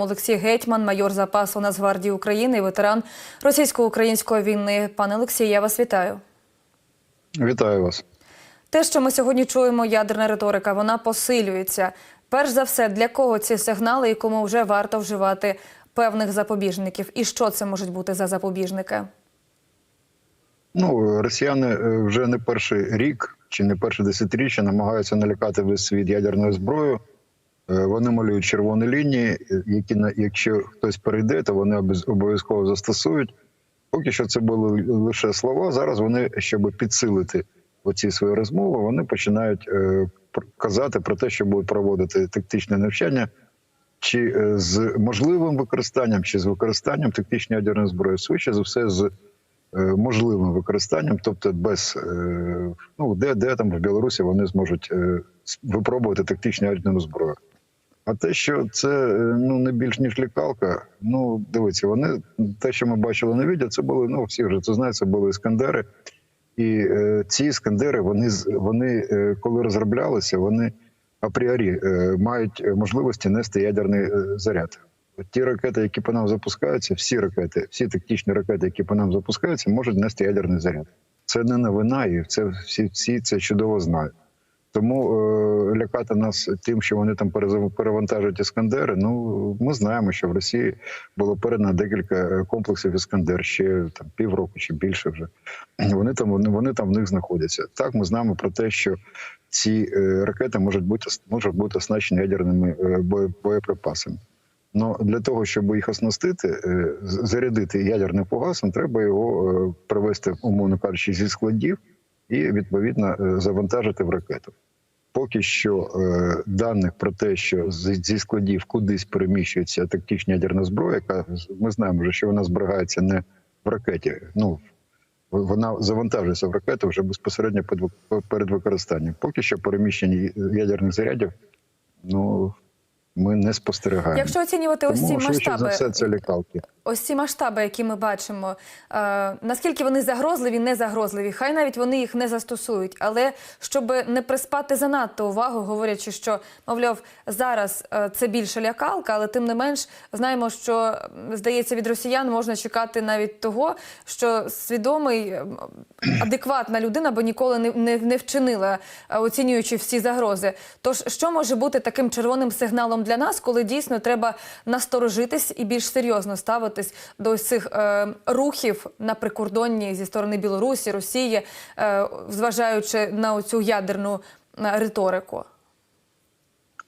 Олексій Гетьман, майор запасу Нацгвардії України, ветеран російсько-української війни. Пане Олексій, я вас вітаю. Вітаю вас. Те, що ми сьогодні чуємо, ядерна риторика, вона посилюється. Перш за все, для кого ці сигнали і кому вже варто вживати певних запобіжників? І що це можуть бути за запобіжники? Ну, росіяни е, вже не перший рік чи не перше десятиріччя намагаються налякати весь світ ядерною зброєю. Е, Вони малюють червоні лінії, е, які на якщо хтось перейде, то вони обов'язково застосують. Поки що це були лише слова. Зараз вони, щоб підсилити оці свої розмови, вони починають е, казати про те, що будуть проводити тактичне навчання, чи з можливим використанням, чи з використанням тактичної ядерної зброї, швидше за все з можливим використанням, тобто без ну де, де там в Білорусі вони зможуть випробувати тактичну ядерну зброю. А те, що це е, ну не більш ніж лікалка, ну дивіться, вони те, що ми бачили на відео, це були ну всі вже це знають, були іскандери. І е, ці іскандери, вони вони е, коли розроблялися, вони апріорі е, мають можливості нести ядерний е, заряд. Ті ракети, які по нам запускаються, всі ракети, всі тактичні ракети, які по нам запускаються, можуть нести ядерний заряд. Це не новина, і це всі, всі це чудово знають. Тому е, лякати нас тим, що вони там перевантажують іскандери. Ну ми знаємо, що в Росії було передано декілька е, комплексів іскандер ще там півроку чи більше вже. Вони там вони, вони там в них знаходяться. Так, ми знаємо про те, що ці е, ракети можуть бути можуть бути оснащені ядерними е, боєприпасами. Но для того, щоб їх оснастити, е, зарядити ядерним фугасом, треба його е, привести, умовно кажучи, зі складів і відповідно е, завантажити в ракету. Поки що е, даних про те, що зі складів кудись переміщується тактична ядерна зброя, яка ми знаємо вже, що вона зберігається не в ракеті. Ну вона завантажується в ракету вже безпосередньо під перед використанням. Поки що переміщення ядерних зарядів, ну ми не спостерігаємо. Якщо оцінювати ось ці Тому швидше за масштаби, все це лікалки. Ось ці масштаби, які ми бачимо, е, наскільки вони загрозливі, не загрозливі, хай навіть вони їх не застосують. Але щоб не приспати занадто увагу, говорячи, що мовляв, зараз е, це більше лякалка, але тим не менш знаємо, що здається від росіян можна чекати навіть того, що свідомий, адекватна людина би ніколи не, не, не вчинила, е, оцінюючи всі загрози. Тож, що може бути таким червоним сигналом для нас, коли дійсно треба насторожитись і більш серйозно ставитись до цих е, рухів на прикордонні зі сторони Білорусі, Росії, е, зважаючи на оцю ядерну е, риторику?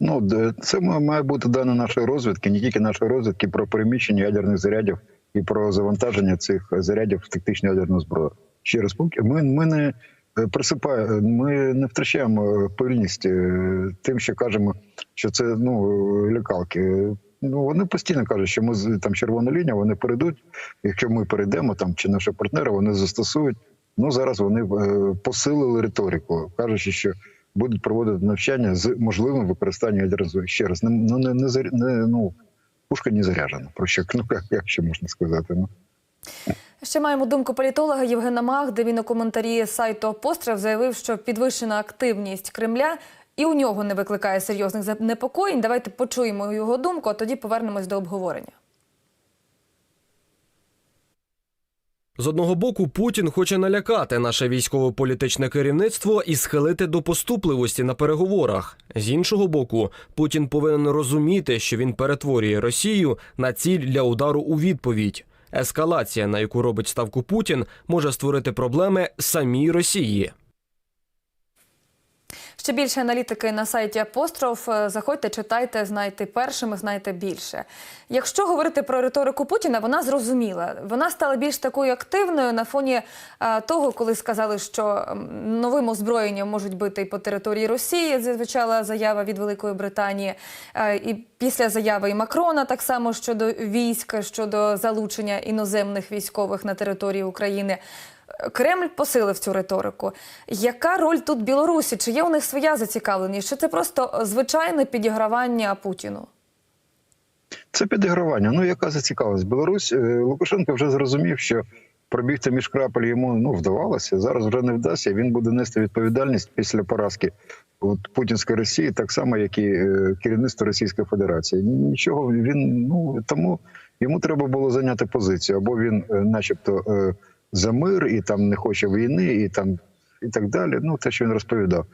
Ну це має бути дане нашої розвідки, не тільки нашої розвідки про переміщення ядерних зарядів і про завантаження цих зарядів в тактичну ядерну зброю. Ще раз, ми, ми не е, присипаємо, ми не втрачаємо е, пильність е, тим, що кажемо, що це ну е, лякалки. Ну вони постійно кажуть, що ми там червона лінія, вони перейдуть. Якщо ми перейдемо там чи наші партнери, вони застосують. Ну зараз вони е, посилили риторику, кажучи, що будуть проводити навчання з можливим використанням ядерної. Ще раз, не, ну не, не, заря- не ну пушка не заряджена. Про що ну як, як ще можна сказати? Ну Ще маємо думку політолога Євгена Мах, де він у коментарі сайту Пострів заявив, що підвищена активність Кремля і у нього не викликає серйозних занепокоєнь. Давайте почуємо його думку, а тоді повернемось до обговорення. З одного боку, Путін хоче налякати наше військово-політичне керівництво і схилити до поступливості на переговорах. З іншого боку, Путін повинен розуміти, що він перетворює Росію на ціль для удару у відповідь. Ескалація, на яку робить ставку Путін, може створити проблеми самій Росії. Ще більше аналітики на сайті Апостроф. Е, Заходьте, читайте, знайте першими, знайте більше. Якщо говорити про риторику Путіна, вона зрозуміла. Вона стала більш такою активною на фоні е, того, коли сказали, що новим озброєнням можуть бити по території Росії. Звучала заява від Великої Британії. Е, І після заяви і Макрона так само щодо військ, щодо залучення іноземних військових на території України. Кремль посилив цю риторику. Яка роль тут Білорусі? Чи є у них своя зацікавленість? Чи це просто звичайне підігравання Путіну? це підігравання. Ну яка зацікавилась? Білорусь е, Лукашенко вже зрозумів, що пробігти між крапель йому ну вдавалося. Зараз вже не вдасться. Він буде нести відповідальність після поразки путінської Росії, так само, як і е, керівництво Російської Федерації. Нічого він ну тому йому треба було зайняти позицію, або він, е, начебто, за мир і там не хоче війни, і там і так далі. Ну те, що він розповідав.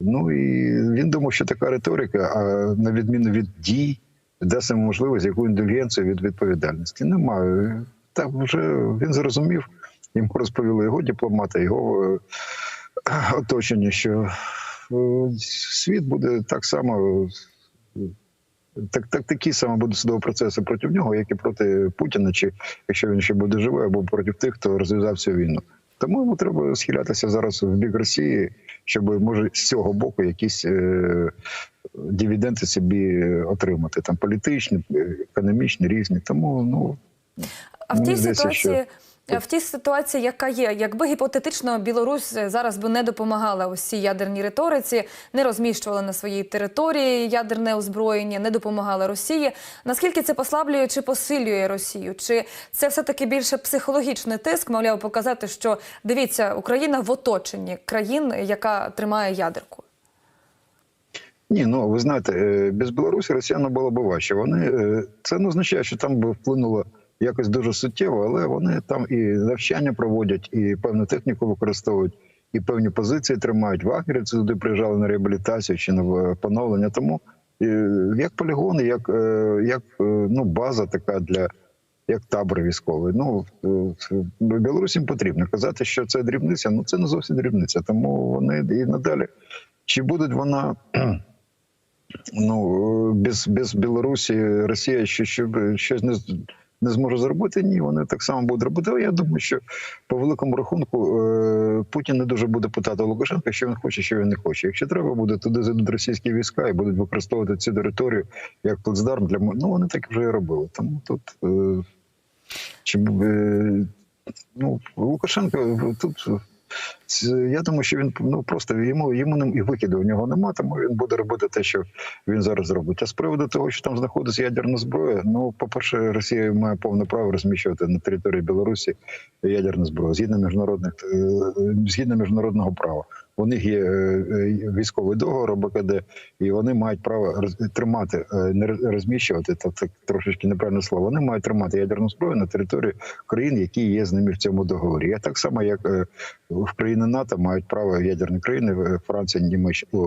Ну і він думав, що така риторика, а на відміну від дій, дасть йому можливість яку індульгенцію від відповідальності. Немає. Так вже він зрозумів, йому розповіли його дипломати, його е, оточення, що е, світ буде так само. Так, так, такі саме будуть судові процеси проти нього, як і проти Путіна, чи якщо він ще буде живий, або проти тих, хто розв'язав цю війну. Тому йому треба схилятися зараз в бік Росії, щоб може з цього боку якісь е, дивіденди собі отримати, там політичні, е, економічні, різні. Тому ну А в тій ситуації, в тій ситуації, яка є, якби гіпотетично Білорусь зараз би не допомагала ось цій ядерній риториці, не розміщувала на своїй території ядерне озброєння, не допомагала Росії. Наскільки це послаблює чи посилює Росію? Чи це все таки більше психологічний тиск, мовляв, показати, що дивіться, Україна в оточенні країн, яка тримає ядерку? Ні, ну ви знаєте, е, без Білорусі росіянам було б важче. Вони е, це не означає, що там би вплинуло якось дуже суттєво, але вони там і навчання проводять, і певну техніку використовують, і певні позиції тримають. Вагнерівці туди приїжджали на реабілітацію чи на поновлення. Тому е, як полігони, як, е, як е, ну, база така для. Як табор військовий. Ну е, потрібно казати, що це дрібниця. Ну це не зовсім дрібниця. Тому вони і надалі. Чи будуть вона ну без, без Білорусі Росія ще, ще щось не, не зможе зробити? Ні, вони так само будуть робити. Я думаю, що по великому рахунку е, Путін не дуже буде питати Лукашенка, що він хоче, що він не хоче. Якщо треба буде, туди зайдуть російські війська і будуть використовувати цю територію як плацдарм для ну вони так вже і робили. Тому тут чим чи е, ну Лукашенко тут. Я думаю, що він ну просто йому йому не і викиду у нього нема, тому він буде робити те, що він зараз робить. А з приводу того, що там знаходиться ядерна зброя, ну по перше, Росія має повне право розміщувати на території Білорусі ядерну зброю згідно міжнародних е, згідно міжнародного права. У них є е, е, військовий договор ОБКД, і вони мають право тримати, е, не роз- розміщувати, то так трошечки неправильне слово. Вони мають тримати ядерну зброю на території країн, які є з ними в цьому договорі. Я так само, як в країни НАТО мають право ядерні країни Франція, Німеччина,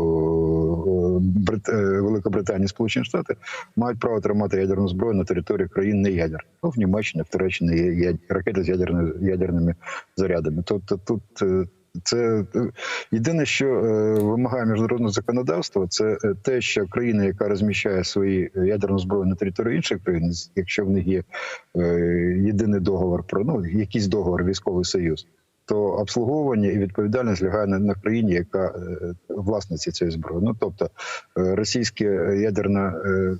Брит... Великобританія, Сполучені Штати мають право тримати ядерну зброю на території країн не ядер. Ну, в Німеччині, в Туреччині є ракети з ядерними ядерними зарядами. Тобто тут це е, єдине, що е, вимагає міжнародне законодавство, це е, те, що країна, яка розміщає свої ядерну зброю на території інших країн, якщо в них є єдиний договор про ну якийсь договор, військовий союз, то обслуговування і відповідальність лягає на, країні, яка власниця цієї зброї. Ну тобто е, російська ядерна е,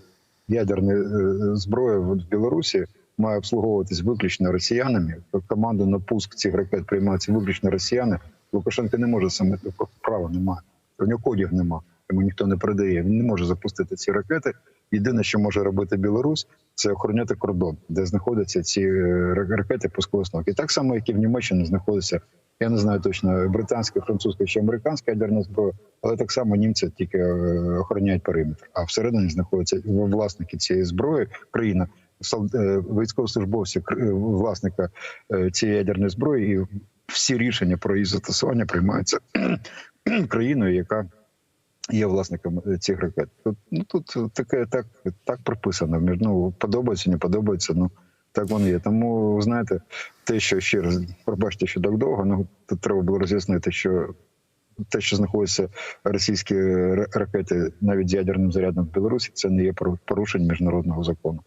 ядерна е, зброя в Білорусі має обслуговуватись виключно росіянами. Команду на пуск цих ракет приймаються виключно росіяни. Лукашенко не може саме права немає. У нього кодів нема, йому ніхто не передає. Він не може запустити ці ракети. Єдине, що може робити Білорусь, це охороняти кордон, де знаходяться ці е, ра- ракети пусковостановки. Так само, як і в Німеччині знаходиться. Я не знаю точно британська, французька чи американська ядерна зброя, але так само німці тільки е, охороняють периметр. А всередині знаходяться власники цієї зброї, країна, е, військовослужбовці е, власника цієї ядерної зброї, і всі рішення про її застосування приймаються країною, яка є власником е, цих ракет. Тут ну тут таке так, так прописано. Ну подобається, не подобається. Ну так воно є. Тому знаєте, те, що ще раз пробачте, що так довго. Ну тут треба було роз'яснити, що. Те, що знаходяться російські ра- ракети навіть з ядерним зарядом в Білорусі, це не є пору- порушень міжнародного закону.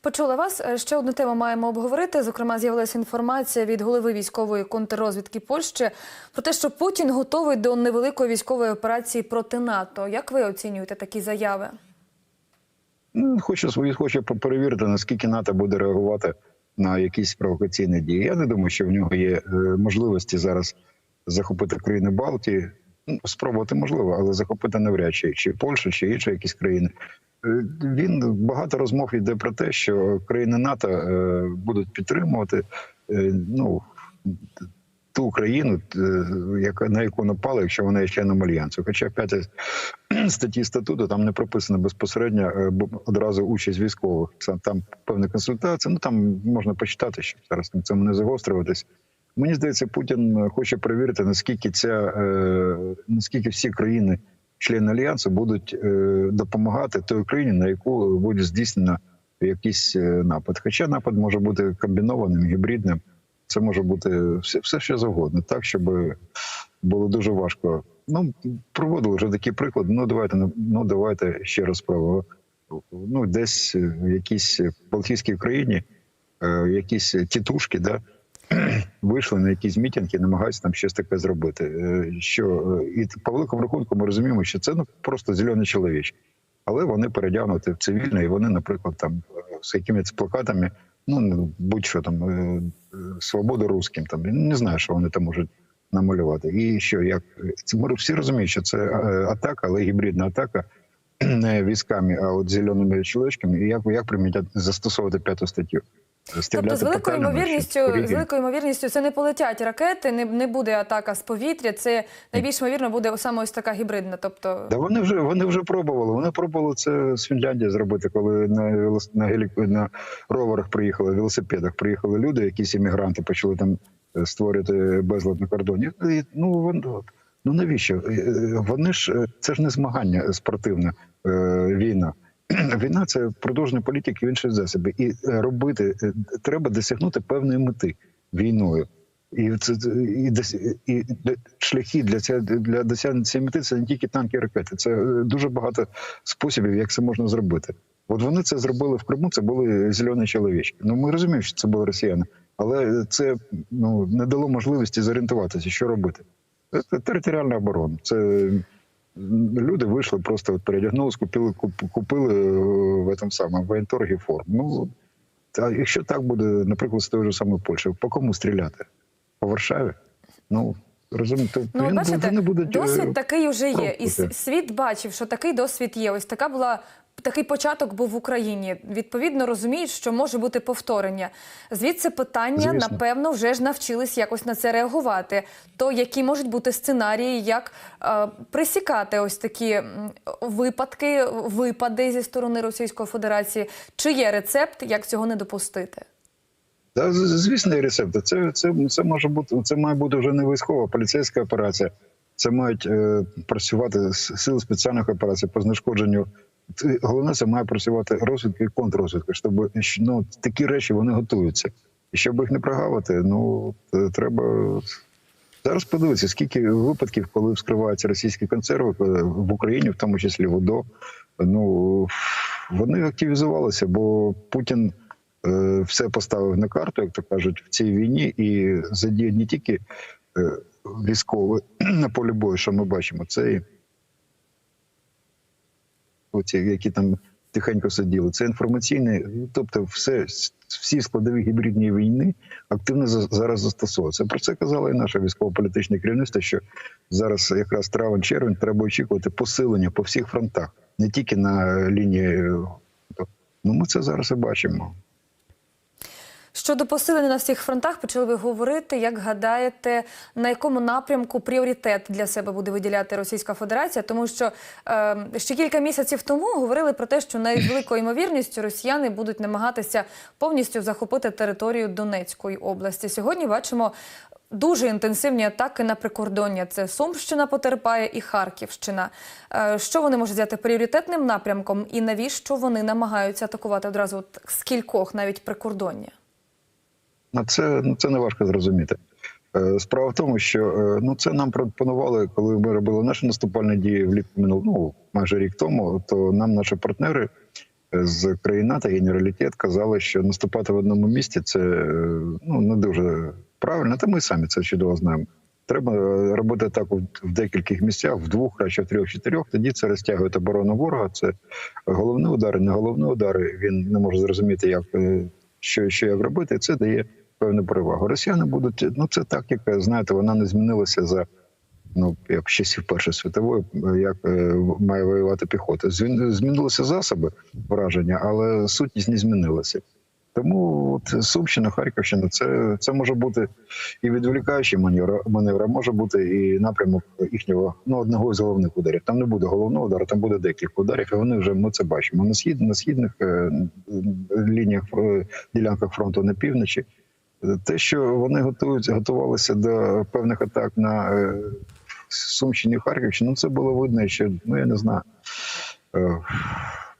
Почула вас. Е, Ще одну тему маємо обговорити. Зокрема, з'явилася інформація від голови військової контррозвідки Польщі про те, що Путін готовий до невеликої військової операції проти НАТО. Як ви оцінюєте такі заяви? Хочу свої хочу перевірити, наскільки НАТО буде реагувати на якісь провокаційні дії. Я не думаю, що в нього є е, можливості зараз захопити країни Балтії. Спробувати можливо, але захопити навряд чи чи Польщу, чи інші якісь країни. Е, Він багато розмов йде про те, що країни НАТО е, будуть підтримувати. е, Ну ту країну, яка на яку напали, якщо вона є членом альянсу. Хоча в статті статуту там не прописано безпосередньо одразу участь військових. Там певна консультація. Ну там можна почитати, щоб зараз на цьому не загострюватись. Мені здається, Путін е, хоче перевірити, наскільки ця е, наскільки всі країни, члени альянсу, будуть е, допомагати той країні, на яку буде здійснено якийсь напад. Хоча напад може бути комбінованим, гібридним. Це може бути все, все що завгодно, так щоб було дуже важко. Ну проводили вже такий приклад. Ну давайте ну давайте ще раз спробуємо. Ну десь в якійсь Балтійській країні, якісь тітушки, да вийшли на якісь мітинги, намагаються там щось таке зробити. Е, Що е, і по великому рахунку ми розуміємо, що це ну просто зелені чоловічки. Але вони передягнуті в цивільне, і вони, наприклад, там е, з якимись плакатами, ну будь-що там свободу русським, там не знаю, що вони там можуть намалювати. І що як ми всі розуміють, що це атака, але гібридна атака не військами, а от зеленими чоловічками. І як як примітять застосовувати п'яту статтю? Тобто, з великою ймовірністю, з великою ймовірністю, це не полетять ракети, не, не буде атака з повітря. Це найбільш ймовірно буде саме ось така гібридна. Тобто, Да вони вже вони вже пробували. Вони пробували це з Фінляндії зробити, коли на велос- на, гелі... на роверах приїхали, велосипедах приїхали люди, якісь іммігранти почали там е, створювати безлад на кордоні. І, Ну вон- ну навіщо? Е, е, Вони ж це ж не змагання спортивне е, війна. Війна це продовження політики в іншій засоби. І е, робити е, треба досягнути певної мети війною. І це і, і шляхи для ця для досягнення цієї мети це не тільки танки і ракети. Це е, дуже багато способів, як це можна зробити. От вони це зробили в Криму. Це були зелені чоловічки. Ну ми розуміємо, що це були росіяни, але це ну не дало можливості зорієнтуватися, що робити. Це територіальна оборона. Це люди вийшли, просто от передягнулись, купили, куп- купили е, в этом самому воєнторгі форм. Ну та якщо так буде, наприклад, з тої ж самої Польщі, по кому стріляти? По Варшаві? Ну розумієте, ну він- бачите, він будуть е, досвід такий вже є, і світ бачив, що такий досвід є. Ось така була. Такий початок був в Україні. Відповідно, розуміють, що може бути повторення. Звідси питання, Звісно. напевно, вже ж навчились якось на це реагувати. То які можуть бути сценарії, як е, присікати ось такі випадки, випади зі сторони Російської Федерації? Чи є рецепт, як цього не допустити? Та, звісно, є рецепти. Це, це, це може бути, це має бути вже не військова, поліцейська операція. Це мають е, працювати сили спеціальних операцій по знешкодженню. Головне, це має працювати розвідка і контррозвідка, щоб ну, такі речі вони готуються. І щоб їх не прогавити, ну треба зараз подивитися, скільки випадків, коли вскриваються російські консерви е, в Україні, в тому числі в ОДО, ну вони активізувалися, бо Путін е, все поставив на карту, як то кажуть, в цій війні, і задіє не тільки е, військові на полі бою, що ми бачимо, це і оці, які там тихенько сиділи. Це інформаційне, тобто, все всі складові гібридні війни активно за- зараз застосовуються. Про це казала і наше військово-політичне керівництво, що зараз якраз травень-червень треба очікувати посилення по всіх фронтах, не тільки на лінії. е, Ну, ми це зараз і бачимо. Щодо посилення на всіх фронтах, почали ви говорити. Як гадаєте, на якому напрямку пріоритет для себе буде виділяти Російська Федерація? Тому що е, ще кілька місяців тому говорили про те, що найвеликою ймовірністю росіяни будуть намагатися повністю захопити територію Донецької області. Сьогодні бачимо. Дуже інтенсивні атаки на прикордоння. Це Сумщина потерпає і Харківщина. Е, Що вони можуть взяти пріоритетним напрямком, і навіщо вони намагаються атакувати одразу з кількох навіть прикордоння? Ну, це, ну, це не важко зрозуміти. Е, Справа в тому, що е, ну це нам пропонували, коли ми робили наші наступальні дії влітку минулого, ну майже рік тому. То нам наші партнери е, з країн НАТО, генералітет казали, що наступати в одному місті це ну не дуже правильно. Та ми самі це чудово знаємо. Треба робити так в декількох місцях, в двох, краще в трьох, чотирьох. Тоді це розтягує оборону ворога. Це головні удари, не головні удари. Він не може зрозуміти, як що, що як робити. Це дає певну перевагу. Росіяни будуть ну це тактика. Знаєте, вона не змінилася за ну як часів Першої світової, е, як е, має воювати піхота. Змін- Змінилися засоби враження, але сутність не змінилася. Тому от Сумщина, Харківщина, це, це може бути і відволікаючий маневр, маневр, а може бути і напрямок їхнього ну одного з головних ударів. Там не буде головного удару, там буде декілька ударів, і вони вже ми це бачимо. На схід на східних е, лініях е, ділянках фронту на півночі. е, Те, що вони готують, готувалися до певних атак на е, Сумщині, Харківщині, ну це було видно, що ну я не знаю.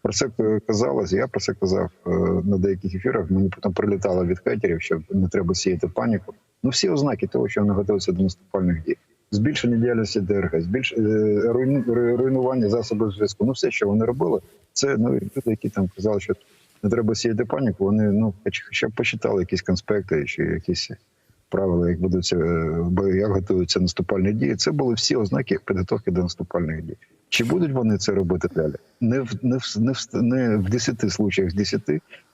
Про це казалось, я про це казав е, на деяких ефірах. Мені потім прилітало від хейтерів, що не треба сіяти паніку. Ну всі ознаки того, що вони готуються до наступальних дій. Збільшення діяльності ДРГ, збільш е, руйну- руйнування засобів зв'язку. Ну все, що вони робили, це ну люди, які там казали, що не треба сіяти паніку. Вони ну хоч хоча б почитали якісь конспекти чи якісь правила, як будуться е, як готуються наступальні дії. Це були всі ознаки підготовки до наступальних дій. Чи будуть вони це робити далі? Не в не в не в, не в 10 случаях з 10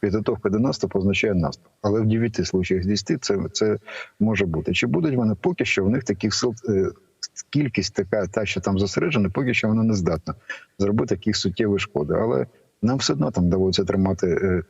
підготовка до наступу означає наступ, але в 9 случаях з 10 це, це може бути. Чи будуть вони поки що в них таких сил е, кількість така, та що там зосереджена, поки що вона не здатна зробити яких суттєві шкоди. Але нам все одно там доводиться тримати е,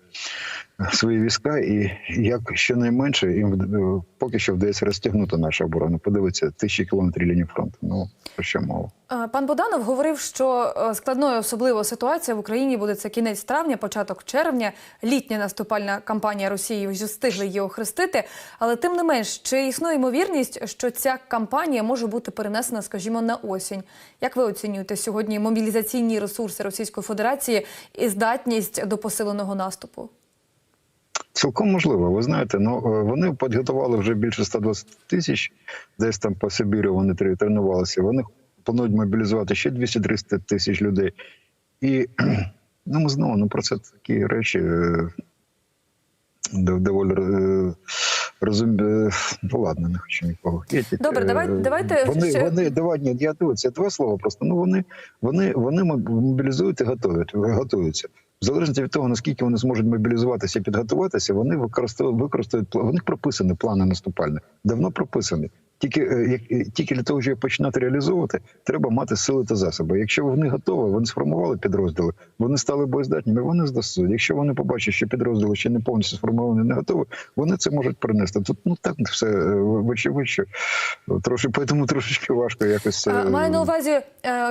свої війська, і як щонайменше їм е, поки що вдається розтягнути нашу оборону. Подивиться тисячі кілометрів лінії фронту. Ну про що мова? Е, Пан Боданов говорив, що е, складною особливо ситуація в Україні буде це кінець травня, початок червня, літня наступальна кампанія Росії вже встигли її охрестити. Але тим не менш, чи існує ймовірність, що ця кампанія може бути перенесена, скажімо, на осінь? Як ви оцінюєте сьогодні мобілізаційні ресурси Російської Федерації і здатність до посиленого наступу? Цілком можливо, ви знаєте, ну е, вони підготували вже більше 120 тисяч, десь там по Сибірі вони тре- тренувалися. Вони планують мобілізувати ще 200-300 тисяч людей. І ну ми знову ну про це такі речі е, доволі е, розум... е, Ну ладно, не хочу нікого. Добре, давай- давайте вони, ще- вони давай, ні, я дивиться два слова. Просто ну вони, вони, вони мобілізують і готують, готуються. В залежності від того, наскільки вони зможуть мобілізуватися і підготуватися, вони використовують, використовують пла- в них прописані плани наступальні, давно прописані. Тільки е, е, тільки для того, щоб починати реалізовувати, треба мати сили та засоби. Якщо вони готові, вони сформували підрозділи, вони стали боєздатніми, вони здасуть. Якщо вони побачать, що підрозділи ще не повністю сформовані, не готові, вони це можуть принести. Тут ну так все е, що трошки тому трошечки важко якось. Маю на увазі,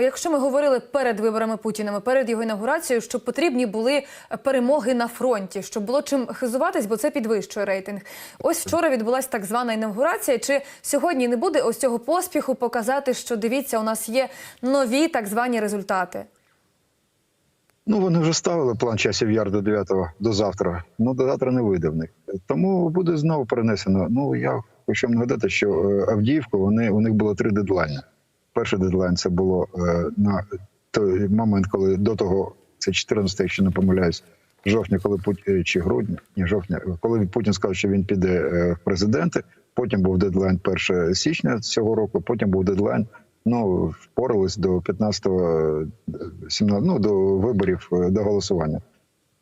якщо ми говорили перед виборами Путіними, перед його інаугурацією, що потрібні були перемоги на фронті, щоб було чим хизуватись, бо це підвищує рейтинг. Ось вчора відбулася так звана інаугурація. Чи сьогодні не буде ось цього поспіху показати, що дивіться, у нас є нові так звані результати? Ну, вони вже ставили план часів яр до 9 до завтра. Ну, до завтра не вийде в них. Тому буде знову перенесено. Ну, я хочу вам нагадати, що е, Авдіївку вони, у них було три дедлайни. Перший дедлайн це було е, на той момент, коли до того, це 14, якщо не помиляюсь, жовтня, коли Путін чи грудня, ні, жовтня, коли Путін сказав, що він піде е, в президенти. Потім був дедлайн 1 січня цього року, потім був дедлайн. Ну, впорались до 15 17, ну, до виборів е, до голосування.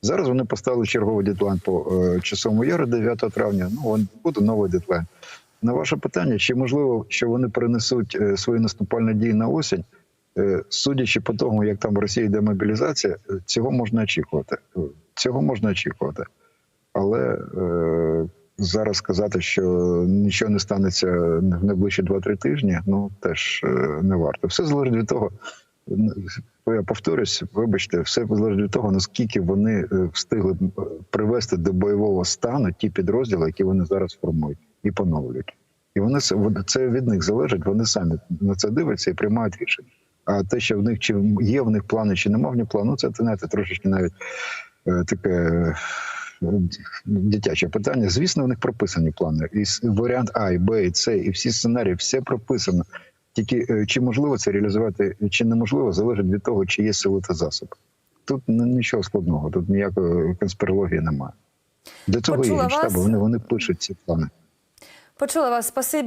Зараз вони поставили черговий дедлайн по е, часовому яру 9 травня. Ну, он буде новий дедлайн. На ваше питання, чи можливо, що вони перенесуть е, свої наступальні дії на осінь? Судячи по тому, як там в Росії йде мобілізація, цього можна очікувати. Цього можна очікувати. Але е, зараз сказати, що нічого не станеться в найближчі 2-3 тижні, ну теж е, не варто. Все залежить від того, я повторюсь, вибачте, все залежить від того, наскільки вони е, встигли привести до бойового стану ті підрозділи, які вони зараз формують і поновлюють. І вони це- від них залежить. Вони самі на це дивляться і приймають рішення. А те, що в них чи є в них плани, чи нема в них плану, це знаєте, трошечки навіть е, таке дитяче питання. Звісно, в них прописані плани. І варіант А, і Б, і С, і всі сценарії, все прописано. Тільки е, чи можливо це реалізувати, чи неможливо, залежить від того, чи є сили та засоби. Тут нічого складного, тут ніякої конспірології немає. До цього Почула є штаби, вони, вони пишуть ці плани. Почула вас. Спасибі.